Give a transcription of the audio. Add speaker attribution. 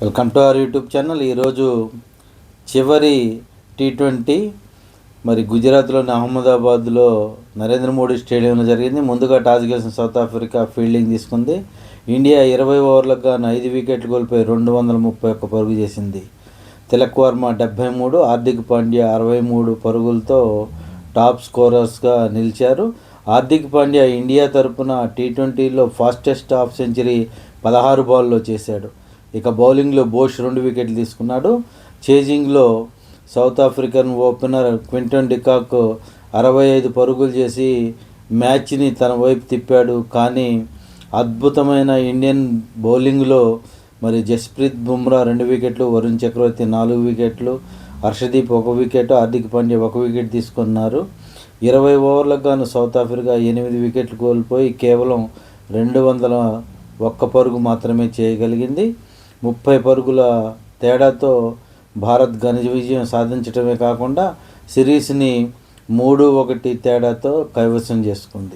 Speaker 1: Welcome to our YouTube channel. ఈరోజు చివరి T twenty మరి గుజరాత్లోని అహ్మదాబాద్లో నరేంద్ర మోడీ స్టేడియంలో జరిగింది. ముందుగా టాస్ గెలిచిన సౌత్ ఆఫ్రికా ఫీల్డింగ్ తీసుకుంది. ఇండియా ఇరవై ఓవర్లకు గాను ఐదు వికెట్లు కోల్పోయి రెండు వందల ముప్పై ఒక్క పరుగు చేసింది. తిలక్ వర్మ డెబ్బై మూడు హార్దిక్ పాండ్యా అరవై మూడు పరుగులతో టాప్ స్కోరర్స్గా నిలిచారు. హార్దిక్ పాండ్యా ఇండియా తరపున టీ ట్వంటీలో ఫాస్టెస్ట్ హాఫ్ సెంచరీ పదహారు బాల్లో చేశాడు. ఇక బౌలింగ్లో బోష్ రెండు వికెట్లు తీసుకున్నాడు. చేజింగ్లో South African opener Quinton de Kock అరవై ఐదు పరుగులు చేసి మ్యాచ్ని తన వైపు తిప్పాడు. కానీ అద్భుతమైన ఇండియన్ బౌలింగ్లో మరి జస్ప్రీత్ బుమ్రా రెండు వికెట్లు వరుణ్ చక్రవర్తి నాలుగు వికెట్లు హర్షదీప్ ఒక వికెట్ హార్దిక్ పాండ్యా ఒక వికెట్ తీసుకున్నారు. ఇరవై ఓవర్లకు గాను సౌత్ ఆఫ్రికా ఎనిమిది వికెట్లు కోల్పోయి కేవలం రెండు వందల ఒక్క పరుగు మాత్రమే చేయగలిగింది. ముప్పై పరుగుల తేడాతో భారత్ ఘన విజయం సాధించడమే కాకుండా సిరీస్ని మూడు ఒకటి తేడాతో కైవసం చేసుకుంది.